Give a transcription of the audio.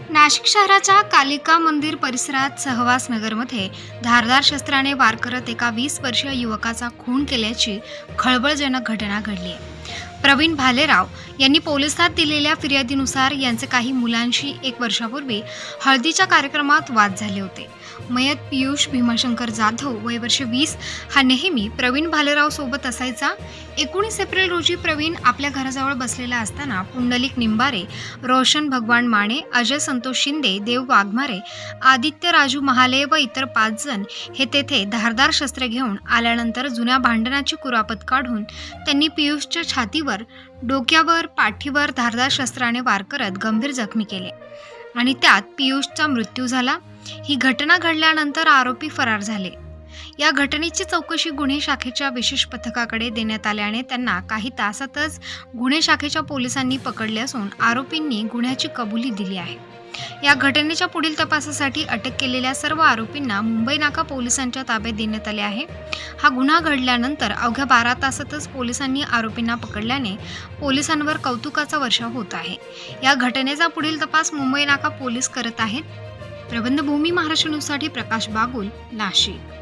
नाशिक शहराच्या कालिका मंदिर परिसरात सहवास नगरमध्ये धारदार शस्त्राने वार करत एका वीस वर्षीय युवकाचा खून केल्याची खळबळजनक घटना घडली. आहे प्रवीण भालेराव यांनी पोलिसात दिलेल्या फिर्यादीनुसार यांचे काही मुलांशी एक वर्षापूर्वी हळदीच्या कार्यक्रमात वाद झाले होते. मयत पियुष भीमाशंकर जाधव वय वर्ष वीस हा नेहमी प्रवीण भालेराव सोबत असायचा. एकोणीस एप्रिल रोजी प्रवीण आपल्या घराजवळ बसलेला असताना पुंडलिक निंबारे रोशन भगवान माने अजय संतोष शिंदे देव वाघमारे आदित्य राजू महाले व इतर पाच जण हे तेथे धारदार शस्त्र घेऊन आल्यानंतर जुन्या भांडणाची कुरापत काढून त्यांनी पियुषच्या छातीवर डोक्यावर पाठीवर धारदार शस्त्राने वार करत गंभीर जखमी केले. आणि त्यात पियुषचा मृत्यू झाला. ही घटना घडल्यानंतर आरोपी फरार झाले. या घटनेची चौकशी गुन्हे शाखेच्या विशेष पथकाकडे देण्यात आल्याने त्यांना काही तासातच गुन्हे शाखेच्या पोलिसांनी पकडले असून आरोपींनी गुन्ह्याची कबुली दिली आहे. या घटनेच्या पुढील तपासासाठी अटक केलेल्या सर्व आरोपींना मुंबई नाका पोलिसांच्या ताब्यात देण्यात आले आहे. हा गुन्हा घडल्यानंतर अवघ्या बारा तासातच पोलिसांनी आरोपींना पकडल्याने पोलिसांवर कौतुकाचा वर्षाव होत आहे. या घटनेचा पुढील तपास मुंबई नाका पोलीस करत आहेत. प्रबंधभूमी महाराष्ट्र न्यूजसाठी प्रकाश बागुल नाशिक.